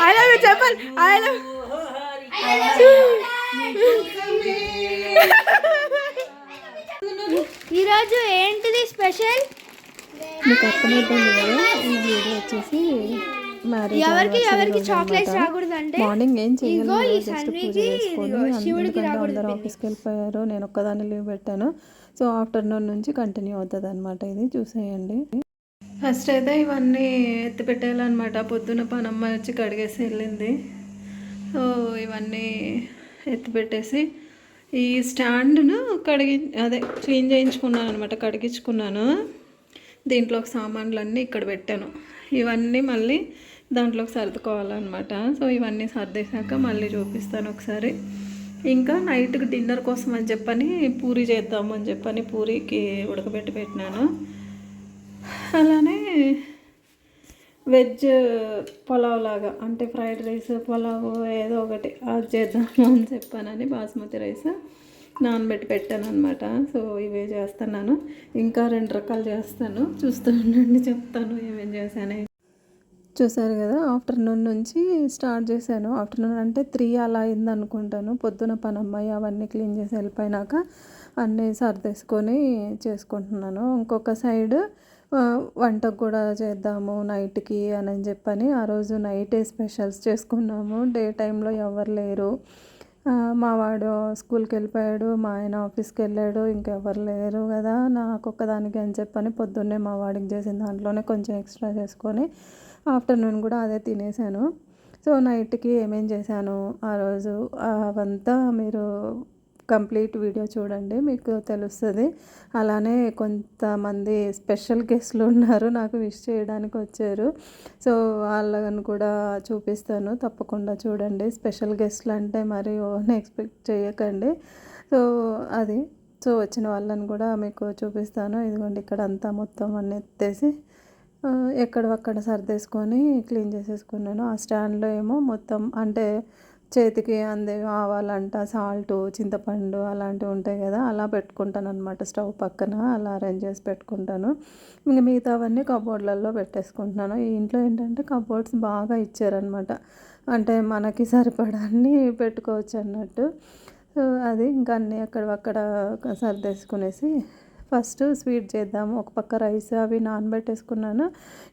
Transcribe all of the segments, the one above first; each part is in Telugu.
ఐ లవ్ యూ చెప్పాలి ఐ లవ్ ఈరోజు ఏంటిది స్పెషల్? మీకు అర్థమైపోయింది కదా? ఈ వీడియో వచ్చేసి మ్యారేజ్ ఎవరికి ఎవరికి చాక్లెట్స్ రాకూడదు అంటే మార్నింగ్ ఏం ఇదిగో శివుడికి అందరూ ఆఫీస్కి వెళ్ళిపోయారు. నేను ఒక్కదాన్ని లీవ్ పెట్టాను. సో ఆఫ్టర్నూన్ నుంచి కంటిన్యూ అవుతుంది అనమాట ఇది. చూసేయండి. ఫస్ట్ అయితే ఇవన్నీ ఎత్తి పెట్టేయాలన్నమాట పొద్దున పనమ్మ వచ్చి కడిగేసి వెళ్ళింది. సో ఇవన్నీ ఎత్తి పెట్టేసి ఈ స్టాండ్ను కడిగి అదే క్లీన్ చేయించుకున్నాను అనమాట కడిగించుకున్నాను దీంట్లోకి సామాన్లన్నీ ఇక్కడ పెట్టాను. ఇవన్నీ మళ్ళీ దాంట్లోకి సర్దుకోవాలన్నమాట. సో ఇవన్నీ సర్దేశాక మళ్ళీ చూపిస్తాను ఒకసారి. ఇంకా నైట్కి డిన్నర్ కోసం అని చెప్పని పూరి చేద్దాము అని చెప్పని పూరికి ఉడకబెట్టి పెట్టినాను. అలానే వెజ్ పులావ్ లాగా అంటే ఫ్రైడ్ రైస్ పులావ్ ఏదో ఒకటి అది చేద్దాము అని చెప్పానని బాస్మతి రైస్ నానబెట్టి పెట్టాను అనమాట సో ఇవే చేస్తున్నాను. ఇంకా రెండు రకాలు చేస్తాను. చూస్తూ ఉండండి చెప్తాను ఏమేం చేశాను చూసారు కదా ఆఫ్టర్నూన్ నుంచి స్టార్ట్ చేశాను. ఆఫ్టర్నూన్ అంటే త్రీ అలా అయింది అనుకుంటాను పొద్దున పని అమ్మాయి అవన్నీ క్లీన్ చేసి వెళ్ళిపోయినాక అన్నీ సర్దేసుకొని చేసుకుంటున్నాను. ఇంకొక సైడ్ వంట వంటకు కూడా చేద్దాము నైట్కి అని అని చెప్పని ఆ రోజు నైటే స్పెషల్స్ చేసుకున్నాము. డే టైంలో ఎవరు లేరు. మా వాడు స్కూల్కి వెళ్ళిపోయాడు మా ఆయన ఆఫీస్కి వెళ్ళాడు ఇంకెవరు లేరు కదా నాకు ఒక్కదానికి అని చెప్పని పొద్దున్నే మా వాడికి చేసిన దాంట్లోనే కొంచెం ఎక్స్ట్రా చేసుకొని ఆఫ్టర్నూన్ కూడా అదే తినేసాను. సో నైట్కి ఏమేం చేశాను? ఆ రోజు అవంతా మీరు కంప్లీట్ వీడియో చూడండి మీకు తెలుస్తుంది. అలానే కొంతమంది స్పెషల్ గెస్ట్లు ఉన్నారు నాకు విష్ చేయడానికి వచ్చారు. సో వాళ్ళని కూడా చూపిస్తాను తప్పకుండా చూడండి. స్పెషల్ గెస్ట్లు అంటే మరి ఓన్ ఎక్స్పెక్ట్ చేయకండి. సో అది. సో వచ్చిన వాళ్ళని కూడా మీకు చూపిస్తాను. ఇదిగోండి ఇక్కడ అంతా మొత్తం అన్నీ ఎత్తేసి ఎక్కడవక్కడ సర్దేసుకొని క్లీన్ చేసేసుకున్నాను. ఆ స్టాండ్లో ఏమో మొత్తం అంటే చేతికి అందే ఆవాలంట సాల్ట్ చింతపండు అలాంటివి ఉంటాయి కదా అలా పెట్టుకుంటాను అనమాట స్టవ్ పక్కన అలా అరేంజ్ చేసి పెట్టుకుంటాను. ఇంకా మిగతావన్నీ కబోర్డ్లలో పెట్టేసుకుంటున్నాను. ఈ ఇంట్లో ఏంటంటే కబోర్డ్స్ బాగా ఇచ్చారనమాట అంటే మనకి సరిపడాన్ని పెట్టుకోవచ్చు అన్నట్టు అది ఇంకా అన్నీ అక్కడ సర్దేసుకునేసి ఫస్ట్ స్వీట్ చేద్దాము. ఒక పక్క రైస్ అవి నానబెట్టేసుకున్నాను.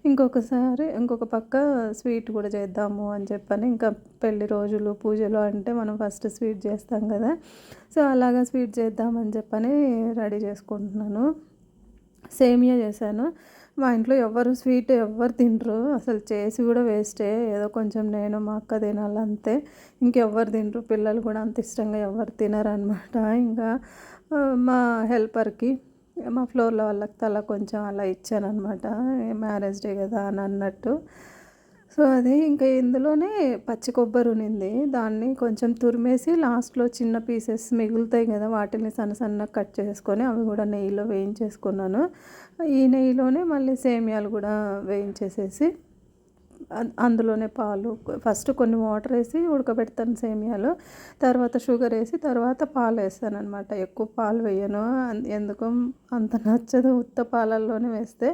ఇంకొకసారి ఇంకొక పక్క స్వీట్ కూడా చేద్దాము అని చెప్పని ఇంకా పెళ్ళి రోజులు పూజలు అంటే మనం ఫస్ట్ స్వీట్ చేస్తాం కదా. సో అలాగా స్వీట్ చేద్దామని చెప్పని రెడీ చేసుకుంటున్నాను. సేమియా చేశాను. మా ఇంట్లో ఎవరు స్వీట్ ఎవరు తినరు. అసలు చేసి కూడా వేస్టే. ఏదో కొంచెం నేను మా అక్క తినాలి అంతే. ఇంకెవ్వరు తినరు. పిల్లలు కూడా అంత ఇష్టంగా ఎవరు తినరు అనమాట ఇంకా మా హెల్పర్కి మా ఫ్లోర్లో వాళ్ళకి తల కొంచెం అలా ఇచ్చానమాట మ్యారేజ్ డే కదా అని అన్నట్టు. సో అది ఇంకా ఇందులోనే పచ్చి కొబ్బరి ఉన్నింది దాన్ని కొంచెం తురిమేసి లాస్ట్లో చిన్న పీసెస్ మిగులుతాయి కదా వాటిని సన్న సన్నగా కట్ చేసుకొని అవి కూడా నెయ్యిలో వేయించేసుకున్నాను. ఈ నెయ్యిలోనే మళ్ళీ సేమియాలు కూడా వేయించేసేసి అందులోనే పాలు ఫస్ట్ కొన్ని వాటర్ వేసి ఉడకబెడతాను సేమియాలు తర్వాత షుగర్ వేసి తర్వాత పాలు వేస్తాను అనమాట ఎక్కువ పాలు వేయను ఎందుకు అంత నచ్చదు ఉత్త పాలల్లోనే వేస్తే.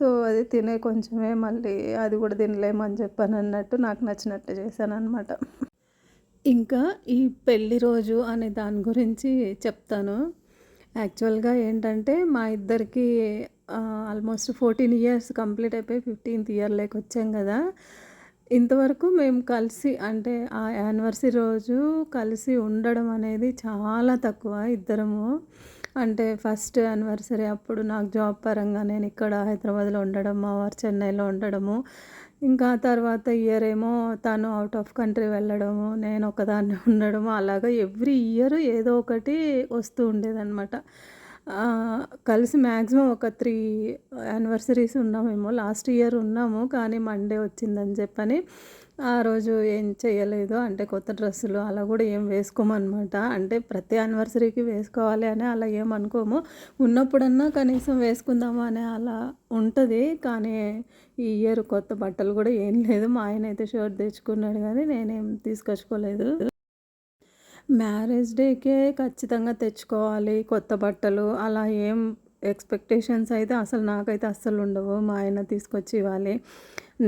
సో అది తినే కొంచెమే మళ్ళీ అది కూడా తినలేమని చెప్పాను అన్నట్టు నాకు నచ్చినట్టు చేశాను అనమాట ఇంకా ఈ పెళ్ళి రోజు అనే దాని గురించి చెప్తాను. యాక్చువల్గా ఏంటంటే మా ఇద్దరికి ఆల్మోస్ట్ ఫోర్టీన్ ఇయర్స్ కంప్లీట్ అయిపోయి ఫిఫ్టీన్త్ ఇయర్లోకి వచ్చాం కదా. ఇంతవరకు మేము కలిసి అంటే ఆ యానివర్సరీ రోజు కలిసి ఉండడం అనేది చాలా తక్కువ ఇద్దరము. అంటే ఫస్ట్ యానివర్సరీ అప్పుడు నాకు జాబ్ పరంగా నేను ఇక్కడ హైదరాబాద్లో ఉండడం మా వారు చెన్నైలో ఉండడము. ఇంకా తర్వాత ఇయర్ ఏమో తను అవుట్ ఆఫ్ కంట్రీ వెళ్ళడము నేను ఒకదాన్ని ఉండడము అలాగా ఎవ్రీ ఇయర్ ఏదో ఒకటి వస్తూ ఉండేదన్నమాట. కలిసి మ్యాక్సిమం ఒక త్రీ యానివర్సరీస్ ఉన్నామేమో లాస్ట్ ఇయర్ ఉన్నాము కానీ మండే వచ్చిందని చెప్పని ఆ రోజు ఏం చేయలేదు. అంటే కొత్త డ్రెస్సులు అలా కూడా ఏం వేసుకోమన్నమాట. అంటే ప్రతి యానివర్సరీకి వేసుకోవాలి అని అలా ఏం అనుకోము. ఉన్నప్పుడన్నా కనీసం వేసుకుందామా అని అలా ఉంటుంది. కానీ ఈ ఇయర్ కొత్త బట్టలు కూడా ఏం లేదు. మా ఆయన అయితే షర్ట్ తెచ్చుకున్నాడు కానీ నేనేం తీసుకొచ్చుకోలేదు. మ్యారేజ్ డేకే ఖచ్చితంగా తెచ్చుకోవాలి. కొత్త బట్టలు అలా ఏం ఎక్స్పెక్టేషన్స్ అయితే అసలు నాకైతే అస్సలు ఉండవు. మా ఆయన తీసుకొచ్చి ఇవ్వాలి.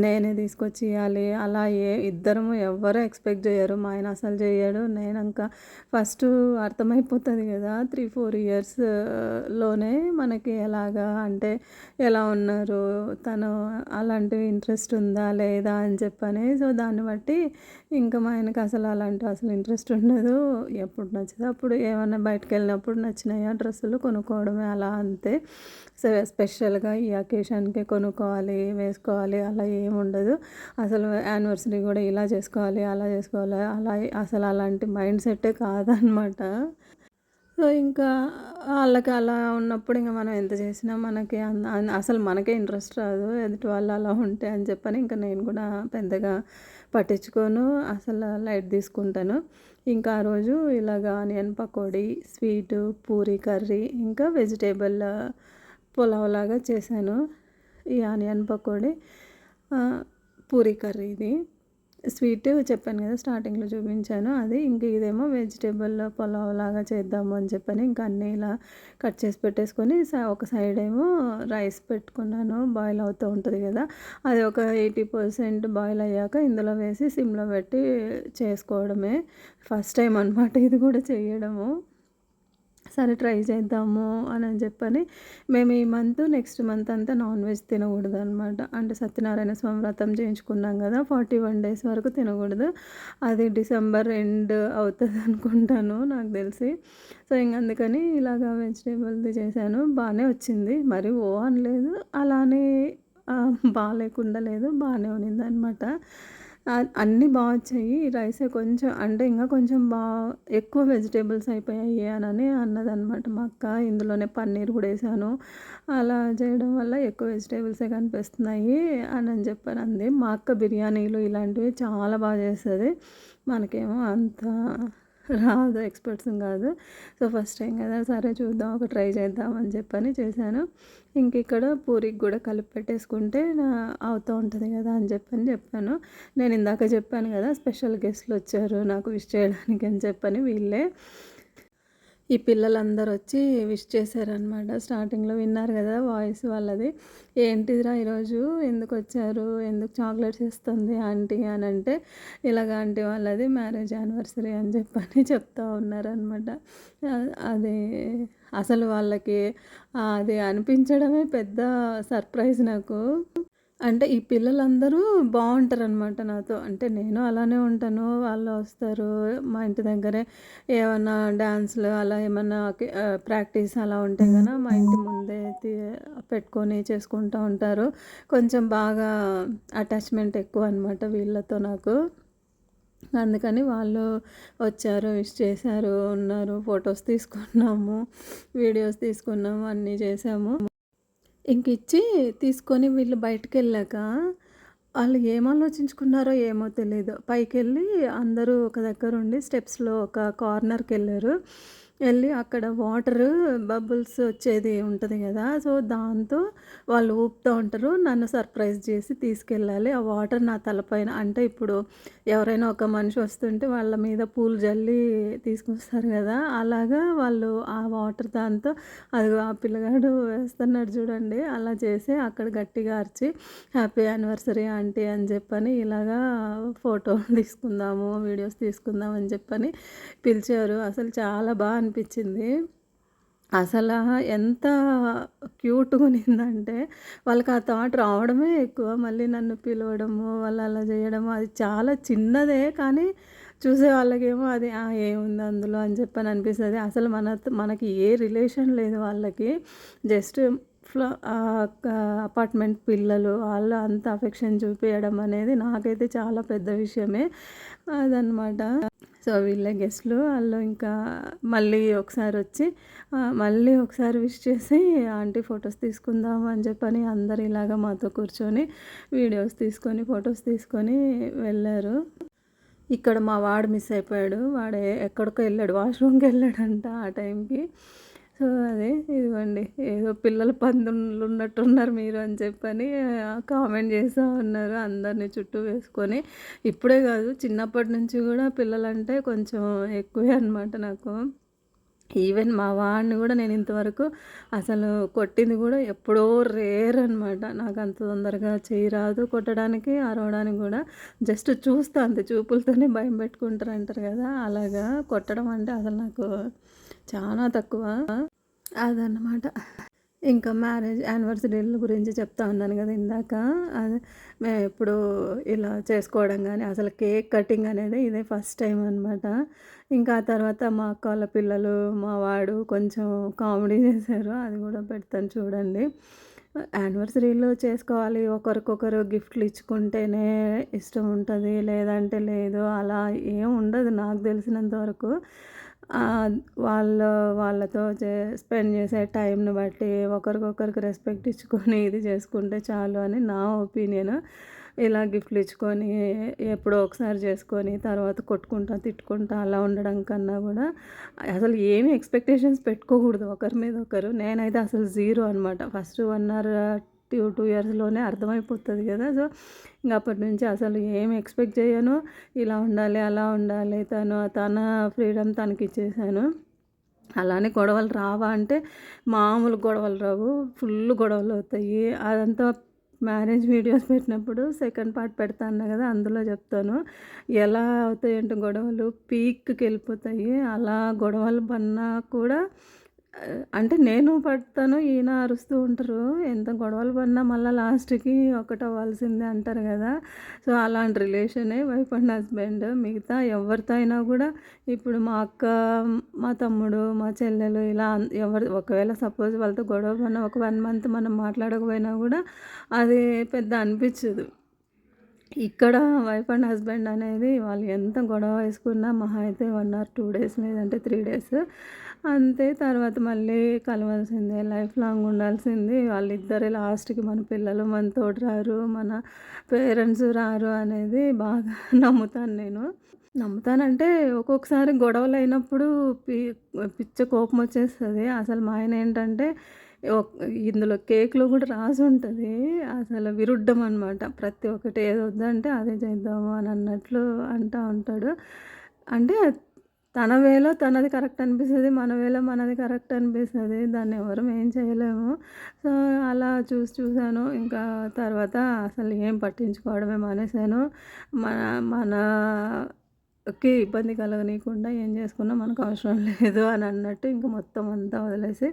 నేనే తీసుకొచ్చి ఇవ్వాలి అలా ఏ ఇద్దరము ఎవ్వరు ఎక్స్పెక్ట్ చేయరు. మా ఆయన అసలు చేయడు నేను ఇంకా ఫస్ట్ అర్థమైపోతుంది కదా త్రీ ఫోర్ ఇయర్స్లోనే మనకి ఎలాగా అంటే ఎలా ఉన్నారు? తను అలాంటివి ఇంట్రెస్ట్ ఉందా లేదా అని చెప్పని. సో దాన్ని బట్టి ఇంకా మా ఆయనకి అసలు అలాంటి అసలు ఇంట్రెస్ట్ ఉండదు. ఎప్పుడు నచ్చదు అప్పుడు ఏమైనా బయటకు వెళ్ళినప్పుడు నచ్చినాయా డ్రెస్సులు కొనుక్కోవడమే అలా అంతే. సో స్పెషల్గా ఈ అకేషన్కి కొనుక్కోవాలి వేసుకోవాలి అలా ఏ ఉండదు అసలు యానివర్సరీ కూడా ఇలా చేసుకోవాలి అలా చేసుకోవాలి అలా అసలు అలాంటి మైండ్ సెట్టే కాదనమాట సో ఇంకా వాళ్ళకి అలా ఉన్నప్పుడు ఇంకా మనం ఎంత చేసినా మనకి అసలు మనకే ఇంట్రెస్ట్ రాదు. ఎదుటి వాళ్ళు అలా ఉంటే అని చెప్పని ఇంకా నేను కూడా పెద్దగా పట్టించుకోను. అసలు లైట్ తీసుకుంటాను. ఇంకా ఆ రోజు ఇలాగ onion pakoda sweet puri curry ఇంకా వెజిటేబుల్ పులావ్ లాగా చేశాను. ఈ ఆనియన్ పకోడీ. పూరి కర్రీ ఇది. స్వీట్ చెప్పాను కదా స్టార్టింగ్లో చూపించాను. అది ఇంకా ఇదేమో వెజిటేబుల్ పులావ్ లాగా చేద్దాము అని చెప్పని ఇంకా అన్నీ ఇలా కట్ చేసి పెట్టేసుకొని ఒక సైడ్ ఏమో రైస్ పెట్టుకున్నాను. బాయిల్ అవుతూ ఉంటుంది కదా అది ఒక ఎయిటీ పర్సెంట్ బాయిల్ అయ్యాక ఇందులో వేసి సిమ్లో పెట్టి చేసుకోవడమే. ఫస్ట్ టైం అనమాట ఇది కూడా చేయడము. సరే ట్రై చేద్దాము అని అని చెప్పని మేము ఈ మంత్ నెక్స్ట్ మంత్ అంతా నాన్ వెజ్ తినకూడదు అనమాట అంటే సత్యనారాయణ స్వామి వ్రతం చేయించుకున్నాం కదా ఫార్టీ వన్ డేస్ వరకు తినకూడదు. అది డిసెంబర్ ఎండ్ అవుతుంది అనుకుంటాను నాకు తెలిసి. సో ఇంక అందుకని ఇలాగా వెజిటేబుల్ది చేశాను. బాగానే వచ్చింది. మరి ఓ అనలేదు. అలానే బాగాలేకుండా లేదు. బాగానే ఉన్నింది అనమాట అన్నీ బాగా వచ్చాయి. రైసే కొంచెం అంటే ఇంకా కొంచెం బాగా ఎక్కువ వెజిటేబుల్స్ అయిపోయాయి అని అన్నదనమాట మా అక్క. ఇందులోనే పన్నీర్ కూడా వేసాను. అలా చేయడం వల్ల ఎక్కువ వెజిటేబుల్సే కనిపిస్తున్నాయి అని అని చెప్పాను అంది మా అక్క బిర్యానీలు ఇలాంటివి చాలా బాగా చేస్తుంది. మనకేమో అంత రాదు ఎక్స్పర్ట్స్ కాదు. సో ఫస్ట్ టైం కదా సరే చూద్దాం ఒక ట్రై చేద్దాం అని చెప్పని చేశాను. ఇంక ఇక్కడ పూరికి కూడా కలిపి పెట్టేసుకుంటే అవుతూ ఉంటుంది కదా అని చెప్పని చెప్పాను. నేను ఇందాక చెప్పాను కదా స్పెషల్ గెస్ట్లు వచ్చారు నాకు విష్ చేయడానికి అని చెప్పని వీళ్ళే. ఈ పిల్లలందరూ వచ్చి విష్ చేశారనమాట స్టార్టింగ్లో విన్నారు కదా వాయిస్ వాళ్ళది. ఏంటిదిరా ఈరోజు? ఎందుకు వచ్చారు ఎందుకు చాక్లెట్స్ ఇస్తుంది ఆంటీ? అని అంటే ఇలాగ ఆంటీ వాళ్ళది మ్యారేజ్ యానివర్సరీ అని చెప్పని చెప్తా ఉన్నారనమాట అది అసలు వాళ్ళకి అది అనిపించడమే పెద్ద సర్ప్రైజ్ నాకు. అంటే ఈ పిల్లలందరూ బాగుంటారనమాట నాతో. అంటే నేను అలానే ఉంటాను వాళ్ళు వస్తారు మా ఇంటి దగ్గరే ఏమన్నా డ్యాన్స్లు అలా ఏమన్నా ప్రాక్టీస్ అలా ఉంటే కనుక మా ఇంటి ముందే పెట్టుకొని చేసుకుంటూ ఉంటారు. కొంచెం బాగా అటాచ్మెంట్ ఎక్కువ అనమాట వీళ్ళతో నాకు. అందుకని వాళ్ళు వచ్చారు విష్ చేశారు ఉన్నారు ఫొటోస్ తీసుకున్నాము వీడియోస్ తీసుకున్నాము అన్నీ చేసాము ఇంక ఇచ్చి తీసుకొని వీళ్ళు బయటకు వెళ్ళాక వాళ్ళు ఏం ఆలోచించుకున్నారో ఏమో తెలియదు పైకి వెళ్ళి అందరూ ఒక దగ్గర ఉండి స్టెప్స్లో ఒక కార్నర్కి వెళ్ళారు వెళ్ళి అక్కడ వాటర్ బబుల్స్ వచ్చేది ఉంటుంది కదా సో దాంతో వాళ్ళు ఊపుతూ ఉంటారు. నన్ను సర్ప్రైజ్ చేసి తీసుకెళ్ళాలి. ఆ వాటర్ నా తలపైన అంటే ఇప్పుడు ఎవరైనా ఒక మనిషి వస్తుంటే వాళ్ళ మీద పూలు జల్లి తీసుకొస్తారు కదా అలాగా వాళ్ళు ఆ వాటర్ దాంతో అది ఆ పిల్లగాడు వేస్తున్నాడు చూడండి అలా చేసి అక్కడ గట్టిగా అరిచి హ్యాపీ యానివర్సరీ ఆంటీ అని చెప్పని ఇలాగా ఫోటో తీసుకుందాము వీడియోస్ తీసుకుందాం అని చెప్పని పిలిచారు. అసలు చాలా బాగా అనిపించింది. అసలు ఎంత క్యూట్గా ఉన్నిందంటే వాళ్ళకి ఆ థాట్ రావడమే ఎక్కువ. మళ్ళీ నన్ను పిలవడము వాళ్ళు అలా చేయడము అది చాలా చిన్నదే కానీ చూసే వాళ్ళకేమో అది ఏముంది అందులో? అని చెప్పని అనిపిస్తుంది. అసలు మన మనకి ఏ రిలేషన్ లేదు వాళ్ళకి. జస్ట్ ఫ్లో అపార్ట్మెంట్ పిల్లలు వాళ్ళు అంత అఫెక్షన్ చూపించడం అనేది నాకైతే చాలా పెద్ద విషయమే. అదనమాట సో వీళ్ళ గెస్ట్లు వాళ్ళు ఇంకా మళ్ళీ ఒకసారి వచ్చి మళ్ళీ ఒకసారి విష్ చేసి ఆంటీ ఫొటోస్ తీసుకుందాం అని చెప్పని అందరు ఇలాగా మాతో కూర్చొని వీడియోస్ తీసుకొని ఫొటోస్ తీసుకొని వెళ్ళారు. ఇక్కడ మా వాడు మిస్ అయిపోయాడు. వాడు ఎక్కడికో వెళ్ళాడు వాష్రూమ్కి వెళ్ళాడంట ఆ టైంకి. సో అదే ఇదిగోండి ఏదో పిల్లల పందులు ఉన్నట్టున్నారు మీరు అని చెప్పని కామెంట్ చేస్తూ ఉన్నారు అందరినీ చుట్టూ వేసుకొని. ఇప్పుడే కాదు చిన్నప్పటి నుంచి కూడా పిల్లలంటే కొంచెం ఎక్కువే అనమాట నాకు. ఈవెన్ మా వాడిని కూడా నేను ఇంతవరకు అసలు కొట్టింది కూడా ఎప్పుడో రేర్ అనమాట నాకు అంత తొందరగా చేయి రాదు కొట్టడానికి అరవడానికి కూడా. జస్ట్ చూస్తా అంతే చూపులతోనే భయం పెట్టుకుంటారు అంటారు కదా అలాగా కొట్టడం అంటే అసలు నాకు చాలా తక్కువ. అదన్నమాట. ఇంకా మ్యారేజ్ యానివర్సరీల గురించి చెప్తా ఉన్నాను కదా ఇందాక. అది మేము ఎప్పుడు ఇలా చేసుకోవడం కానీ అసలు కేక్ కటింగ్ అనేది ఇదే ఫస్ట్ టైం అనమాట ఇంకా ఆ తర్వాత మా అక్క వాళ్ళ పిల్లలు మా వాడు కొంచెం కామెడీ చేశారు. అది కూడా పెడతాను చూడండి. యానివర్సరీలు చేసుకోవాలి. ఒకరికొకరు గిఫ్ట్లు ఇచ్చుకుంటేనే ఇష్టం ఉంటుంది లేదంటే లేదు. అలా ఏం ఉండదు నాకు తెలిసినంత వరకు వాళ్ళ వాళ్ళతో చే స్పెండ్ చేసే టైంని బట్టి ఒకరికొకరికి రెస్పెక్ట్ ఇచ్చుకొని ఇది చేసుకుంటే చాలు అని నా ఒపీనియన్. ఇలా గిఫ్ట్లు ఇచ్చుకొని ఎప్పుడో ఒకసారి చేసుకొని తర్వాత కొట్టుకుంటా తిట్టుకుంటా అలా ఉండడం కన్నా కూడా అసలు ఏమి ఎక్స్పెక్టేషన్స్ పెట్టుకోకూడదు ఒకరి మీద ఒకరు. నేనైతే అసలు జీరో అనమాట first one hour two two ఇయర్స్లోనే అర్థమైపోతుంది కదా. సో ఇంకా అప్పటి నుంచి అసలు ఏం ఎక్స్పెక్ట్ చేయను. ఇలా ఉండాలి అలా ఉండాలి తను తన ఫ్రీడమ్ తనకి ఇచ్చేసాను అలానే గొడవలు రావా అంటే మామూలు గొడవలు రావు. ఫుల్ గొడవలు అవుతాయి. అదంతా మ్యారేజ్ వీడియోస్ పెట్టినప్పుడు సెకండ్ పార్ట్ పెడతాను కదా అందులో చెప్తాను. ఎలా అవుతాయి అంటే గొడవలు? పీక్కి వెళ్ళిపోతాయి. అలా గొడవలు పన్నా కూడా అంటే నేను పడతాను ఈయన అరుస్తూ ఉంటారు. ఎంత గొడవలు పడినా మళ్ళీ లాస్ట్కి ఒకటి అవ్వాల్సిందే అంటారు కదా. సో అలాంటి రిలేషనే వైఫ్ అండ్ హస్బెండ్ మిగతా ఎవరితో అయినా కూడా ఇప్పుడు మా అక్క మా తమ్ముడు మా చెల్లెలు ఇలా ఎవరు ఒకవేళ సపోజ్ వాళ్ళతో గొడవ పడినా ఒక వన్ మంత్ మనం మాట్లాడకపోయినా కూడా అది పెద్ద అనిపించదు. ఇక్కడ వైఫ్ అండ్ హస్బెండ్ అనేది వాళ్ళు ఎంత గొడవ వేసుకున్నా మహా అయితే వన్ ఆర్ టూ డేస్ లేదంటే త్రీ డేస్ అంతే తర్వాత మళ్ళీ కలవాల్సిందే లైఫ్ లాంగ్ ఉండాల్సింది. వాళ్ళిద్దరే లాస్ట్కి మన పిల్లలు మన తోడు రారు మన పేరెంట్స్ రారు అనేది బాగా నమ్ముతాను నేను. నమ్ముతానంటే ఒక్కొక్కసారి గొడవలు అయినప్పుడు పి పిచ్చ కోపం వచ్చేస్తుంది. అసలు మా ఆయన ఏంటంటే ఇందులో కేక్లో కూడా రాసి ఉంటుంది. అసలు విరుద్ధం అనమాట ప్రతి ఒక్కటి ఏది వద్దంటే అదే చేద్దాము అని అన్నట్లు అంటూ ఉంటాడు. అంటే తన వేలో తనది కరెక్ట్ అనిపిస్తుంది మన వేలో మనది కరెక్ట్ అనిపిస్తుంది దాన్ని ఎవరు ఏం చేయలేము. సో అలా చూసి చూశాను ఇంకా తర్వాత అసలు ఏం పట్టించుకోవడమే మానేశాను. మన మనకి ఇబ్బంది కలగనీయకుండా ఏం చేసుకున్నా మనకు అవసరం లేదు అని అన్నట్టు ఇంకా మొత్తం అంతా వదిలేసి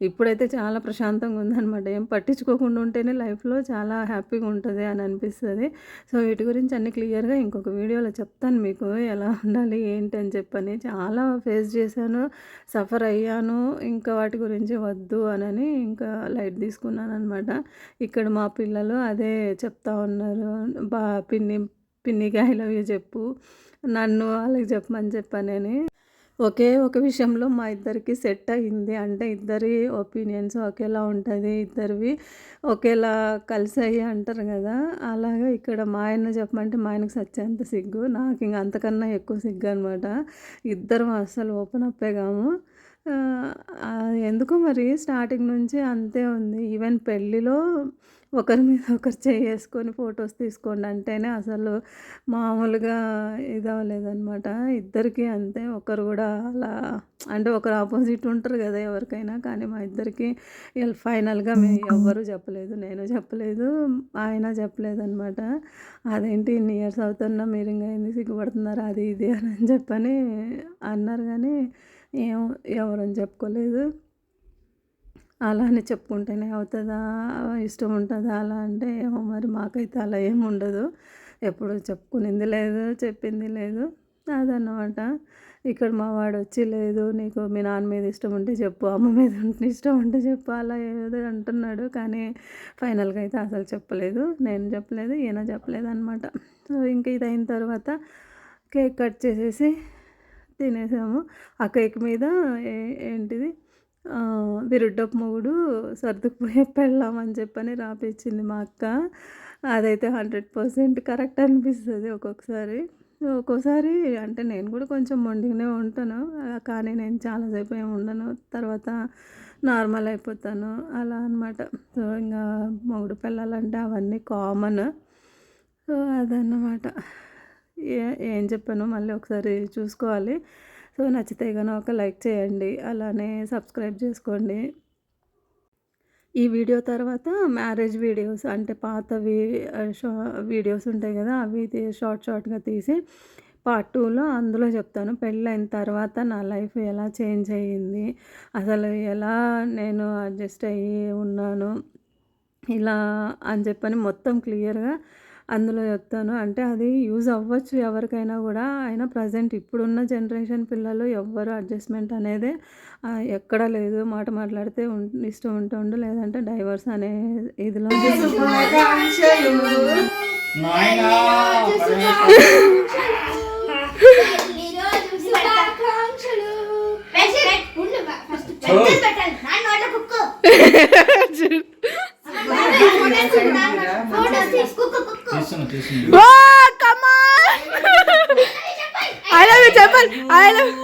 ఇప్పుడైతే చాలా ప్రశాంతంగా ఉందన్నమాట. ఏం పట్టించుకోకుండా ఉంటేనే లైఫ్లో చాలా హ్యాపీగా ఉంటుంది అని అనిపిస్తుంది. సో వీటి గురించి అన్ని క్లియర్గా ఇంకొక వీడియోలో చెప్తాను మీకు. ఎలా ఉండాలి ఏంటి అని చెప్పని చాలా ఫేస్ చేశాను సఫర్ అయ్యాను. ఇంకా వాటి గురించి వద్దు అని ఇంకా లైట్ తీసుకున్నాను అనమాట ఇక్కడ మా పిల్లలు అదే చెప్తా ఉన్నారు. బా పిన్ని పిన్నికి ఐ లవ్ యూ చెప్పు నన్ను వాళ్ళకి చెప్పమని చెప్పానని. ఒకే ఒక విషయంలో మా ఇద్దరికి సెట్ అయింది. అంటే ఇద్దరి ఒపీనియన్స్ ఒకేలా ఉంటుంది ఇద్దరివి ఒకేలా కలిసాయి అంటారు కదా. అలాగా ఇక్కడ మా ఆయన చెప్పమంటే మా ఆయనకు సచ్చేంత సిగ్గు. నాకు ఇంక అంతకన్నా ఎక్కువ సిగ్గు అనమాట ఇద్దరం అస్సలు ఓపెన్ అప్పే కాము. ఎందుకో మరి? స్టార్టింగ్ నుంచి అంతే ఉంది. ఈవెన్ పెళ్ళిలో ఒకరి మీద ఒకరు చేసుకొని ఫొటోస్ తీసుకోండి అంటేనే అసలు మామూలుగా ఇది అవ్వలేదన్నమాట. ఇద్దరికి అంతే ఒకరు కూడా అలా అంటే ఒకరు ఆపోజిట్ ఉంటారు కదా ఎవరికైనా కానీ మా ఇద్దరికి ఫైనల్గా మేము ఎవ్వరు చెప్పలేదు నేను చెప్పలేదు ఆయన చెప్పలేదు అనమాట అదేంటి ఇన్ని ఇయర్స్ అవుతున్నా మీరు ఇంకా ఏంది సిగ్గుపడుతున్నారు అది ఇది అని చెప్పని అన్నారు కానీ ఏం ఎవరని చెప్పుకోలేదు. అలా అని చెప్పుకుంటేనే అవుతుందా? ఇష్టం ఉంటుందా? అలా అంటే ఏమో మరి మాకైతే అలా ఏమి ఉండదు. ఎప్పుడు చెప్పుకునింది లేదు చెప్పింది లేదు. అదన్నమాట. ఇక్కడ మా వాడు వచ్చి లేదు నీకు మీ నాన్న మీద ఇష్టం ఉంటే చెప్పు అమ్మ మీద ఇష్టం ఉంటే చెప్పు అలా ఏదో అంటున్నాడు. కానీ ఫైనల్గా అయితే అసలు చెప్పలేదు. నేను చెప్పలేదు ఈయన చెప్పలేదు అనమాట సో ఇంకా ఇది అయిన తర్వాత కేక్ కట్ చేసేసి తినేసాము. ఆ కేక్ మీద ఏంటిది? విరుడ్డపు మొగుడు సర్దుకుపోయే పెళ్ళాం అని చెప్పని రాపిచ్చింది మా అక్క. అదైతే హండ్రెడ్ పర్సెంట్ కరెక్ట్ అనిపిస్తుంది ఒక్కొక్కసారి. ఒక్కోసారి అంటే నేను కూడా కొంచెం మొండిగానే ఉంటాను. కానీ నేను చాలాసేపు ఏమి ఉండను. తర్వాత నార్మల్ అయిపోతాను. అలా అనమాట సో ఇంకా మొగుడు పిల్లలంటే అవన్నీ కామన్. సో అదన్నమాట. ఏ ఏం చెప్పాను మళ్ళీ ఒకసారి చూసుకోవాలి. సో నచ్చితే కనుక ఒక లైక్ చేయండి అలానే సబ్స్క్రైబ్ చేసుకోండి. ఈ వీడియో తర్వాత మ్యారేజ్ వీడియోస్ అంటే పాతవి వీ షా వీడియోస్ ఉంటాయి కదా అవి తీ- షార్ట్ షార్ట్గా తీసి పార్ట్ టూలో అందులో చెప్తాను. పెళ్ళైన తర్వాత నా లైఫ్ ఎలా చేంజ్ అయ్యింది అసలు ఎలా నేను అడ్జస్ట్ అయ్యి ఉన్నాను ఇలా అని చెప్పని మొత్తం క్లియర్గా అందులో చెప్తాను. అంటే అది యూజ్ అవ్వచ్చు ఎవరికైనా కూడా. అయినా ప్రజెంట్ ఇప్పుడున్న జనరేషన్ పిల్లలు ఎవ్వరు అడ్జస్ట్మెంట్ అనేది ఎక్కడా లేదు. మాట మాట్లాడితే ఇష్టం ఉంటే ఉండు లేదంటే డైవర్స్ అనే ఇదిలో నాయనా కమా ఐ లవ్